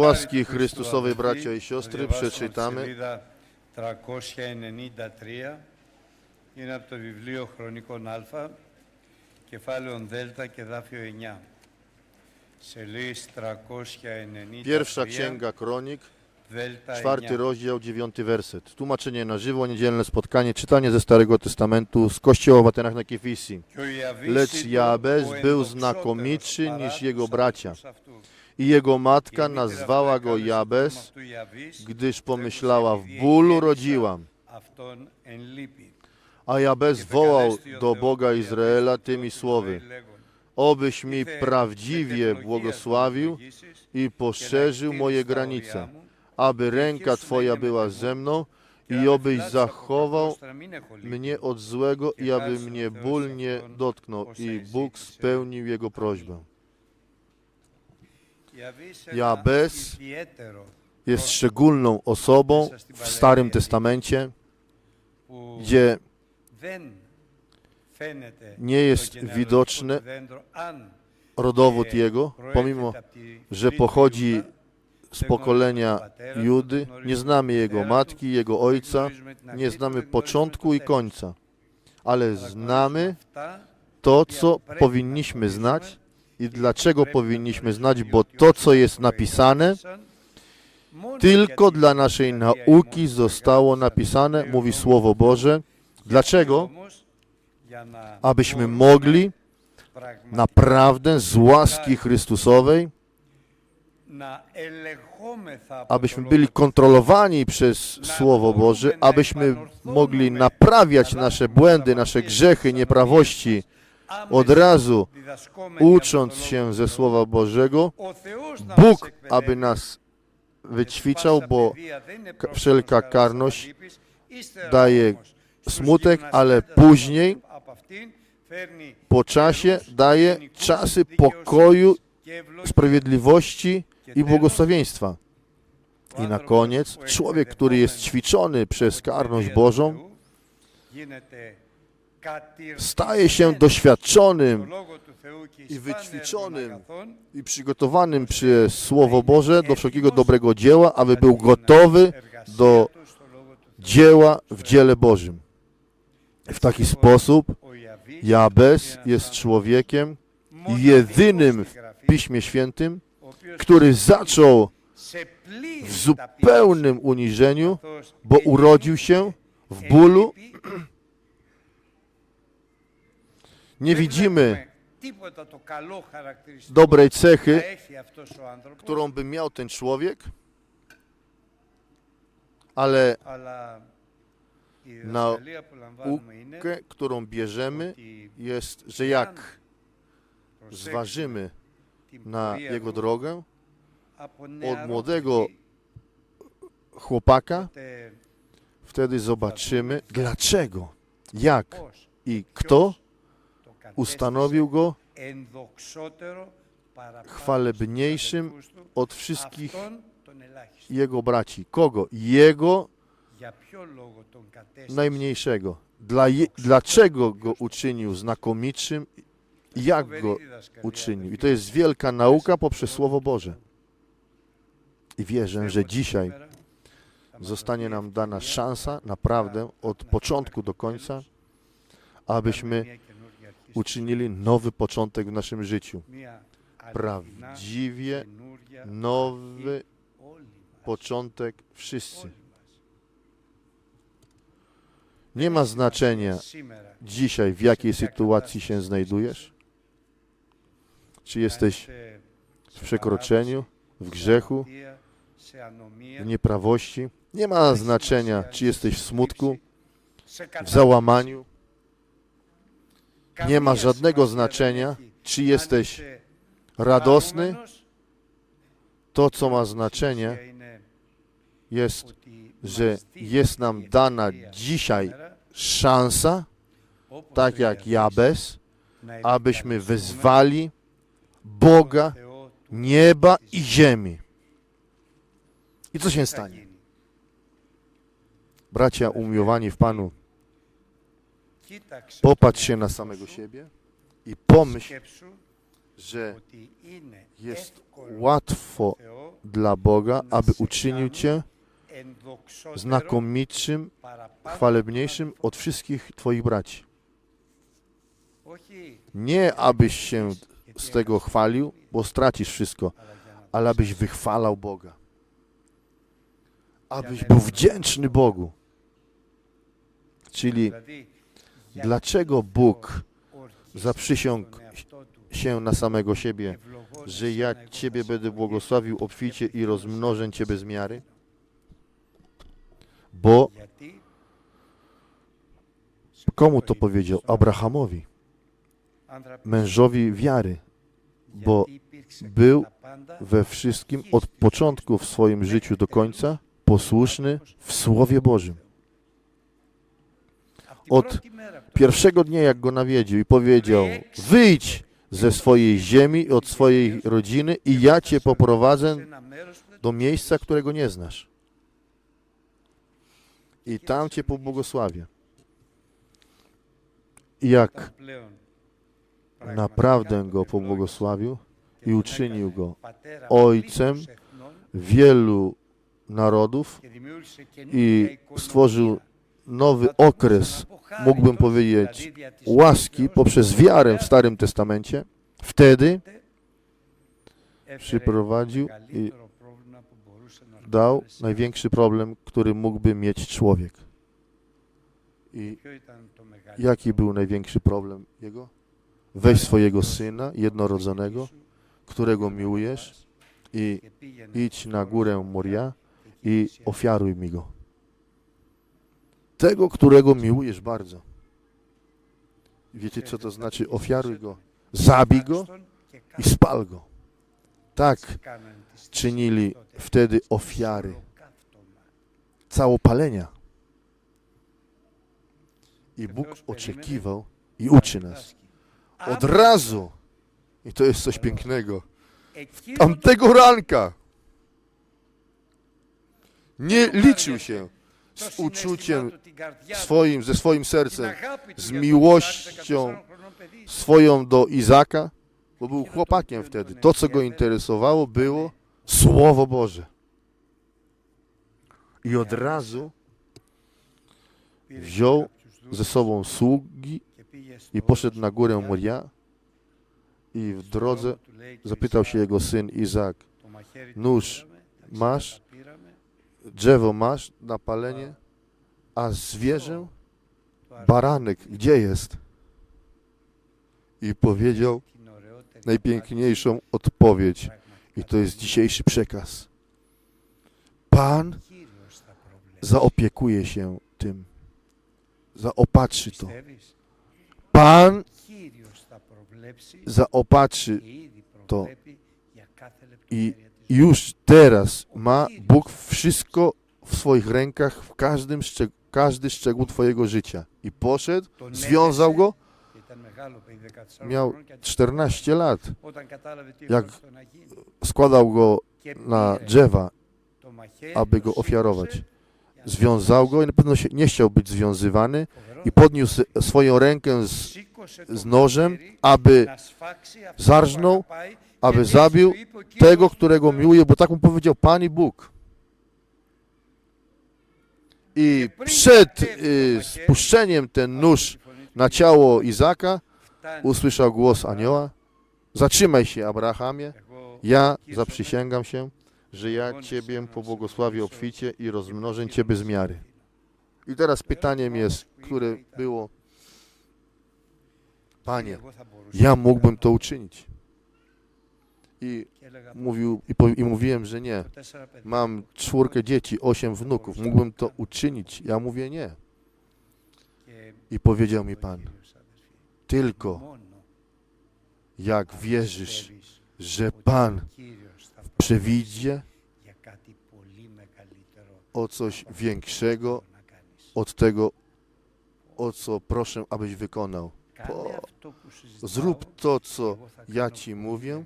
Łaski Chrystusowej, bracia i siostry, przeczytamy Σελίδα 393 είναι από το βιβλίο Χρονικών Α, κεφάλαιο Δ και δάφιο 9. Σελίδης 393, pierwsza księga Kronik, Δέλτα czwarty 9. rozdział, dziewiąty werset. Tłumaczenie na żywo, niedzielne spotkanie, czytanie ze Starego Testamentu z kościoła w Atenach na Kefisi. Και ο Ιαβής Lecz ήταν Jabez ο był ενδοξότερος znakomitszy παρά niż τους jego αδελφούς bracia. i jego matka nazwała go Jabes, gdyż pomyślała, w bólu rodziłam. A Jabes wołał do Boga Izraela tymi słowy, obyś mi prawdziwie błogosławił i poszerzył moje granice, aby ręka Twoja była ze mną i obyś zachował mnie od złego i aby mnie ból nie dotknął. I Bóg spełnił jego prośbę. Jabez Jest szczególną osobą w Starym Testamencie, gdzie nie jest widoczny rodowód jego, pomimo że pochodzi z pokolenia Judy, nie znamy jego matki, jego ojca, nie znamy początku i końca, ale znamy to, co powinniśmy znać i dlaczego powinniśmy znać, bo to, co jest napisane, tylko dla naszej nauki zostało napisane, mówi Słowo Boże. Dlaczego? Abyśmy mogli naprawdę z łaski Chrystusowej, abyśmy byli kontrolowani przez Słowo Boże, abyśmy mogli naprawiać nasze błędy, nasze grzechy, nieprawości, od razu ucząc się ze Słowa Bożego, Bóg, aby nas wyćwiczał, bo ka- wszelka karność daje smutek, ale później, po czasie, daje czasy pokoju, sprawiedliwości i błogosławieństwa. I na koniec, człowiek, który jest ćwiczony przez karność Bożą, staje się doświadczonym i wyćwiczonym i przygotowanym przez Słowo Boże do wszelkiego dobrego dzieła, aby był gotowy do dzieła w dziele Bożym. W taki sposób Jabez jest człowiekiem jedynym w Piśmie Świętym, który zaczął w zupełnym uniżeniu, bo urodził się w bólu. Nie widzimy dobrej cechy, którą by miał ten człowiek, ale naukę, którą bierzemy, jest, że jak zważymy na jego drogę od młodego chłopaka, wtedy zobaczymy, dlaczego, jak i kto ustanowił go chwalebniejszym od wszystkich jego braci. Kogo? Jego najmniejszego. Dla je, dlaczego go uczynił znakomitszym? Jak go uczynił? I to jest wielka nauka poprzez Słowo Boże. I wierzę, że dzisiaj zostanie nam dana szansa, naprawdę, od początku do końca, abyśmy uczynili nowy początek w naszym życiu. Prawdziwie nowy początek wszyscy. Nie ma znaczenia dzisiaj, w jakiej sytuacji się znajdujesz. Czy jesteś w przekroczeniu, w grzechu, w nieprawości. Nie ma znaczenia, czy jesteś w smutku, w załamaniu. Nie ma żadnego znaczenia, czy jesteś radosny. To, co ma znaczenie, jest, że jest nam dana dzisiaj szansa, tak jak Jabez, abyśmy wezwali Boga nieba i ziemi. I co się stanie? Bracia umiłowani w Panu, Popatrz się na samego siebie i pomyśl, że jest łatwo dla Boga, aby uczynił Cię znakomitszym, chwalebniejszym od wszystkich Twoich braci. Nie abyś się z tego chwalił, bo stracisz wszystko, ale abyś wychwalał Boga. Abyś był wdzięczny Bogu. Czyli Dlaczego Bóg zaprzysiągł się na samego siebie, że ja Ciebie będę błogosławił obficie i rozmnożę Cię bez miary? Bo komu to powiedział? Abrahamowi, mężowi wiary, bo był we wszystkim od początku w swoim życiu do końca posłuszny w Słowie Bożym. Od Pierwszego dnia, jak go nawiedził i powiedział: Wyjdź ze swojej ziemi od swojej rodziny, i ja cię poprowadzę do miejsca, którego nie znasz. I tam cię pobłogosławię. Jak naprawdę go pobłogosławił i uczynił go ojcem wielu narodów i stworzył nowy okres, mógłbym powiedzieć, łaski poprzez wiarę w Starym Testamencie, wtedy przyprowadził i dał największy problem, który mógłby mieć człowiek. I jaki był największy problem jego? Weź swojego syna jednorodzonego, którego miłujesz i idź na górę Moria i ofiaruj mi go. Tego, którego miłujesz bardzo. Wiecie, co to znaczy? Ofiaruj go. Zabij go i spal go. Tak czynili wtedy ofiary całopalenia. I Bóg oczekiwał i uczy nas od razu. I to jest coś pięknego. Tamtego ranka nie liczył się z uczuciem swoim, ze swoim sercem, z miłością swoją do Izaka, bo był chłopakiem wtedy. To, co go interesowało, było Słowo Boże. I od razu wziął ze sobą sługi i poszedł na górę Moria i w drodze zapytał się jego syn Izak, nóż masz? Drzewo masz na palenie, a zwierzę, baranek, gdzie jest? I powiedział najpiękniejszą odpowiedź. I to jest dzisiejszy przekaz. Pan zaopiekuje się tym. Zaopatrzy to. Pan zaopatrzy to. I już teraz ma Bóg wszystko w swoich rękach, w każdym szczeg- każdy szczegół Twojego życia. I poszedł, związał go, miał 14 lat, jak składał go na drzewa, aby go ofiarować. Związał go i na pewno się nie chciał być związywany i podniósł swoją rękę z, z nożem, aby zarżnął, aby zabił tego, którego miłuje, bo tak mu powiedział Pan i Bóg. I przed y, spuszczeniem ten nóż na ciało Izaka usłyszał głos anioła. Zatrzymaj się, Abrahamie. Ja zaprzysięgam się, że ja Ciebie pobłogosławię obficie i rozmnożę Cię bez miary. I teraz pytaniem jest, które było, Panie, ja mógłbym to uczynić. I, mówił, i, po, I mówiłem, że nie. Mam czwórkę dzieci, osiem wnuków. Mógłbym to uczynić. Ja mówię nie. I powiedział mi Pan, tylko jak wierzysz, że Pan przewidzie o coś większego od tego, o co proszę, abyś wykonał. Po, zrób to, co ja Ci mówię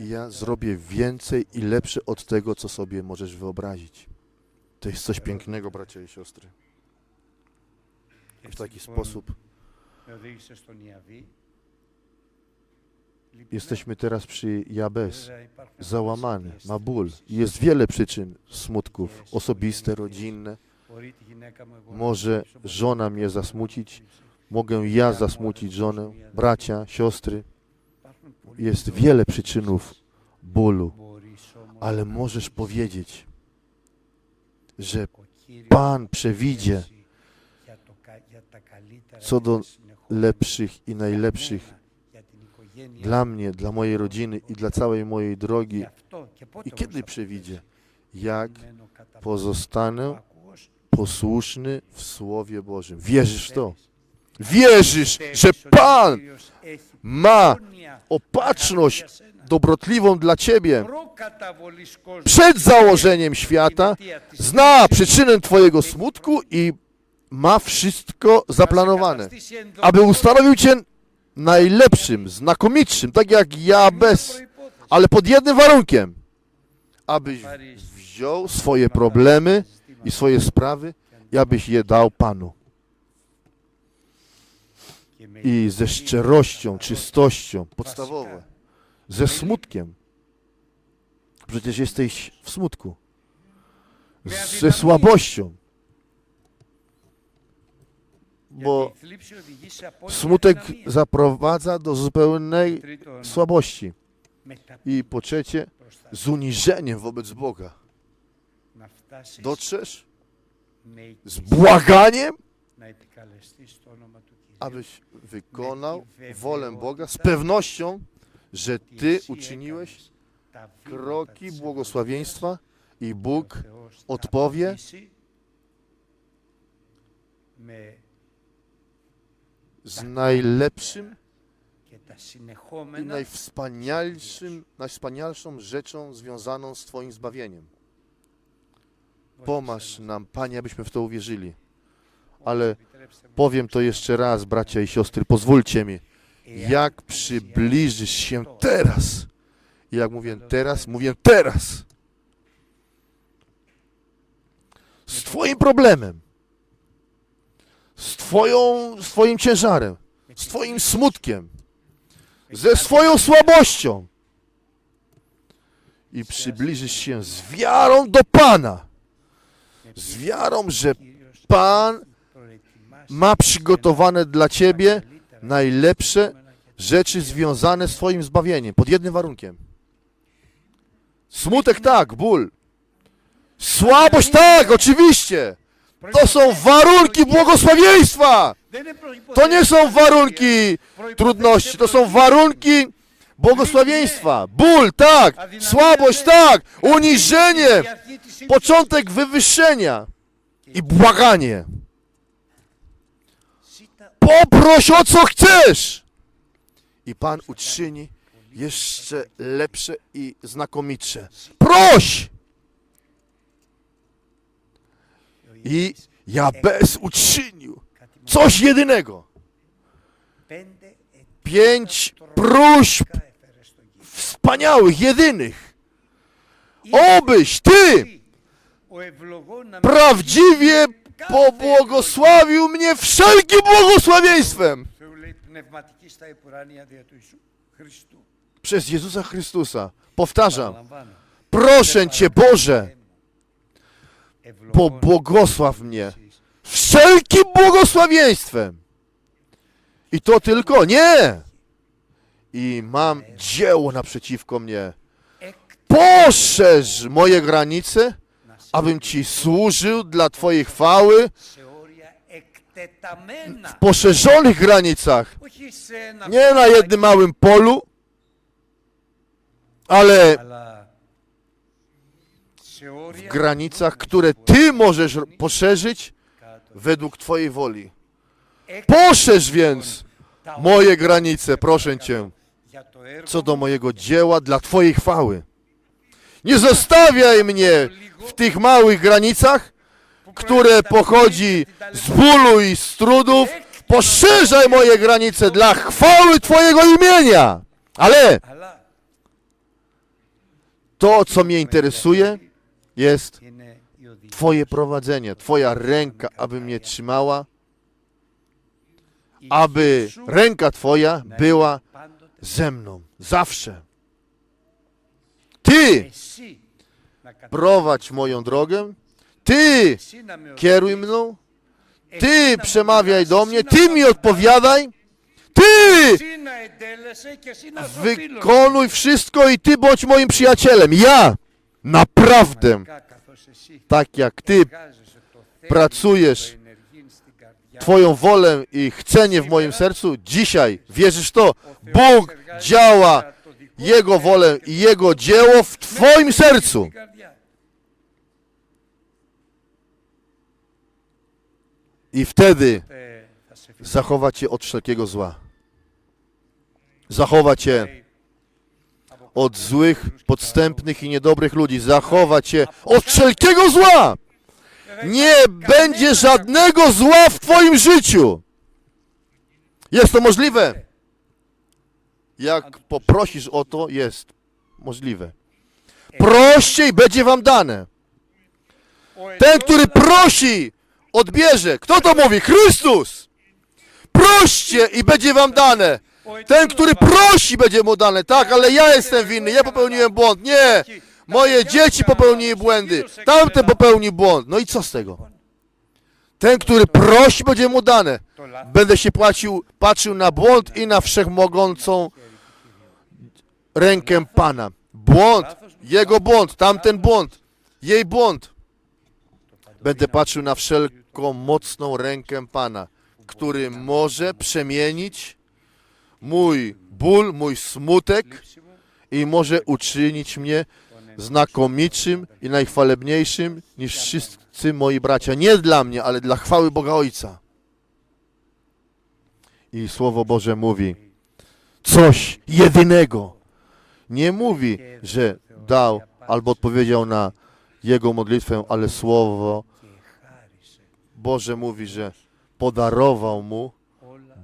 i ja zrobię więcej i lepsze od tego, co sobie możesz wyobrazić. To jest coś pięknego, bracia i siostry. W taki sposób Jesteśmy teraz przy Jabez, załamany, ma ból. Jest wiele przyczyn smutków, osobiste, rodzinne. Może żona mnie zasmucić, mogę ja zasmucić żonę, bracia, siostry. Jest wiele przyczynów bólu, ale możesz powiedzieć, że Pan przewidzie co do lepszych i najlepszych dla mnie, dla mojej rodziny i dla całej mojej drogi. I kiedy przewidzie? Jak pozostanę posłuszny w Słowie Bożym. Wierzysz w to? Wierzysz, że Pan ma opatrzność dobrotliwą dla Ciebie przed założeniem świata, zna przyczynę Twojego smutku i ma wszystko zaplanowane, aby ustanowił Cię najlepszym, znakomitszym, tak jak ja bez, ale pod jednym warunkiem, abyś wziął swoje problemy i swoje sprawy i abyś je dał Panu. I ze szczerością, czystością, podstawowe, ze smutkiem. Przecież jesteś w smutku. Ze słabością. Bo smutek zaprowadza do zupełnej słabości. I po trzecie, z uniżeniem wobec Boga. Dotrzesz z błaganiem, abyś wykonał wolę Boga z pewnością, że Ty uczyniłeś kroki błogosławieństwa i Bóg odpowie z najlepszym i najwspanialszym, najwspanialszą rzeczą związaną z Twoim zbawieniem. Pomaż nam, Panie, abyśmy w to uwierzyli. Ale powiem to jeszcze raz, bracia i siostry, pozwólcie mi. Jak przybliżysz się teraz, i jak mówię teraz, mówię teraz, z Twoim problemem, z, twoją, z Twoim ciężarem, z Twoim smutkiem, ze swoją słabością. I przybliżysz się z wiarą do Pana, z wiarą, że Pan ma przygotowane dla Ciebie najlepsze rzeczy związane z Twoim zbawieniem, pod jednym warunkiem. Smutek tak, ból. Słabość tak, oczywiście. To są warunki błogosławieństwa. To nie są warunki trudności, to są warunki błogosławieństwa. Ból tak, słabość tak, uniżenie, początek wywyższenia i błaganie. Poproś o co chcesz. I Pan uczyni jeszcze lepsze i znakomitsze. Proś! I Jabez uczynił coś jedynego. Pięć próśb wspaniałych, jedynych. Obyś Ty prawdziwie pobłogosławił mnie wszelkim błogosławieństwem przez Jezusa Chrystusa. Powtarzam, proszę Cię Boże, pobłogosław mnie wszelkim błogosławieństwem. I to tylko nie. I mam dzieło naprzeciwko mnie. Poszerz moje granice abym Ci służył dla Twojej chwały w poszerzonych granicach, nie na jednym małym polu, ale w granicach, które Ty możesz poszerzyć według Twojej woli. Poszerz więc moje granice, proszę Cię, co do mojego dzieła dla Twojej chwały. Nie zostawiaj mnie w tych małych granicach, które pochodzi z bólu i z trudów. Poszerzaj moje granice dla chwały Twojego imienia. Ale to, co mnie interesuje, jest Twoje prowadzenie, Twoja ręka, aby mnie trzymała, aby ręka Twoja była ze mną zawsze. Ty! Prowadź moją drogę, Ty! Kieruj mną, Ty przemawiaj do mnie, Ty mi odpowiadaj, Ty! Wykonuj wszystko i Ty bądź moim przyjacielem. Ja naprawdę, tak jak Ty pracujesz Twoją wolę i chcenie w moim sercu, dzisiaj wierzysz to, Bóg działa jego wolę i Jego dzieło w Twoim sercu. I wtedy zachowa Cię od wszelkiego zła. Zachowa Cię od złych, podstępnych i niedobrych ludzi. Zachowa Cię od wszelkiego zła. Nie będzie żadnego zła w Twoim życiu. Jest to możliwe. Jak poprosisz o to, jest możliwe. Proście i będzie wam dane. Ten, który prosi, odbierze. Kto to mówi? Chrystus! Proście i będzie wam dane. Ten, który prosi, będzie mu dane. Tak, ale ja jestem winny, ja popełniłem błąd. Nie! Moje dzieci popełniły błędy. Tamten popełnił błąd. No i co z tego? Ten, który prosi, będzie mu dane. Będę się płacił, patrzył na błąd i na wszechmogącą rękę Pana. Błąd, jego błąd, tamten błąd, jej błąd. Będę patrzył na wszelką mocną rękę Pana, który może przemienić mój ból, mój smutek i może uczynić mnie znakomitszym i najchwalebniejszym niż wszyscy moi bracia. Nie dla mnie, ale dla chwały Boga Ojca. I Słowo Boże mówi, coś jedynego nie mówi, że dał albo odpowiedział na jego modlitwę, ale słowo Boże mówi, że podarował mu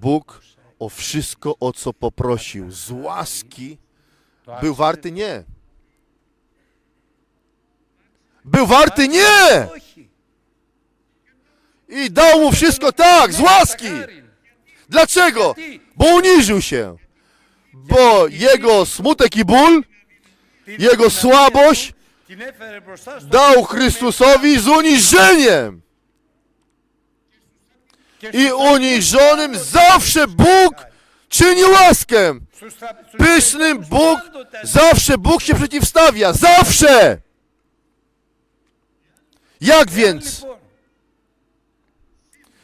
Bóg o wszystko, o co poprosił. Z łaski był warty nie. Był warty nie! I dał mu wszystko tak, z łaski. Dlaczego? Bo uniżył się bo jego smutek i ból, jego słabość dał Chrystusowi z uniżeniem. I uniżonym zawsze Bóg czyni łaskę. Pysznym Bóg, zawsze Bóg się przeciwstawia, zawsze! Jak więc?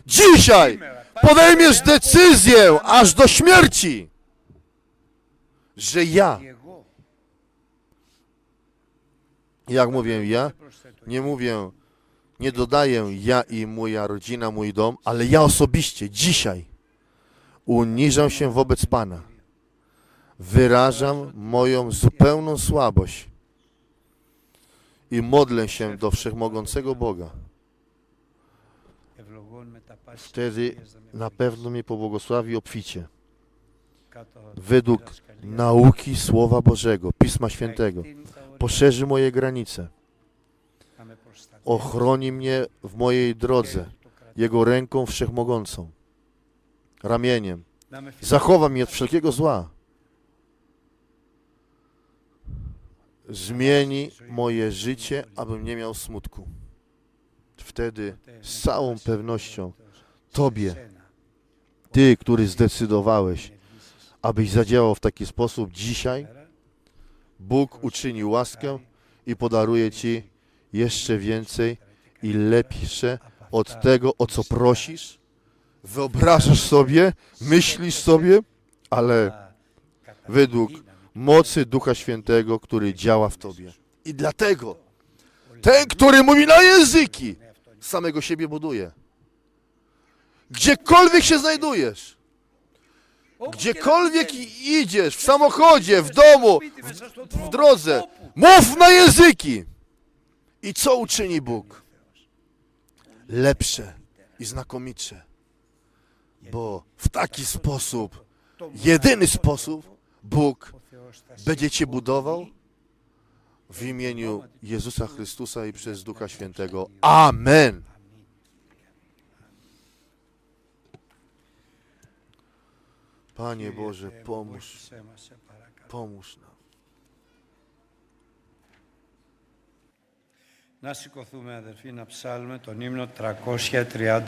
Dzisiaj podejmiesz decyzję aż do śmierci że ja, jak mówię ja, nie mówię, nie dodaję ja i moja rodzina, mój dom, ale ja osobiście dzisiaj uniżam się wobec Pana. Wyrażam moją zupełną słabość i modlę się do wszechmogącego Boga. Wtedy na pewno mnie pobłogosławi obficie według nauki Słowa Bożego, Pisma Świętego. Poszerzy moje granice. Ochroni mnie w mojej drodze, Jego ręką wszechmogącą, ramieniem. Zachowa mnie od wszelkiego zła. Zmieni moje życie, abym nie miał smutku. Wtedy z całą pewnością Tobie, Ty, który zdecydowałeś, abyś zadziałał w taki sposób dzisiaj, Bóg uczyni łaskę i podaruje Ci jeszcze więcej i lepsze od tego, o co prosisz. Wyobrażasz sobie, myślisz sobie, ale według mocy Ducha Świętego, który działa w Tobie. I dlatego ten, który mówi na języki, samego siebie buduje. Gdziekolwiek się znajdujesz, gdziekolwiek i- idziesz, w samochodzie, w domu, w, w drodze, mów na języki. I co uczyni Bóg? Lepsze i znakomitsze. Bo w taki sposób, jedyny sposób, Bóg będzie Cię budował w imieniu Jezusa Chrystusa i przez Ducha Świętego. Amen. Panie Boże, pomóż, Βοήθησέ μας, σε παρακαλώ. Pomóż nam. Να σηκωθούμε αδερφοί να ψάλουμε τον ύμνο 330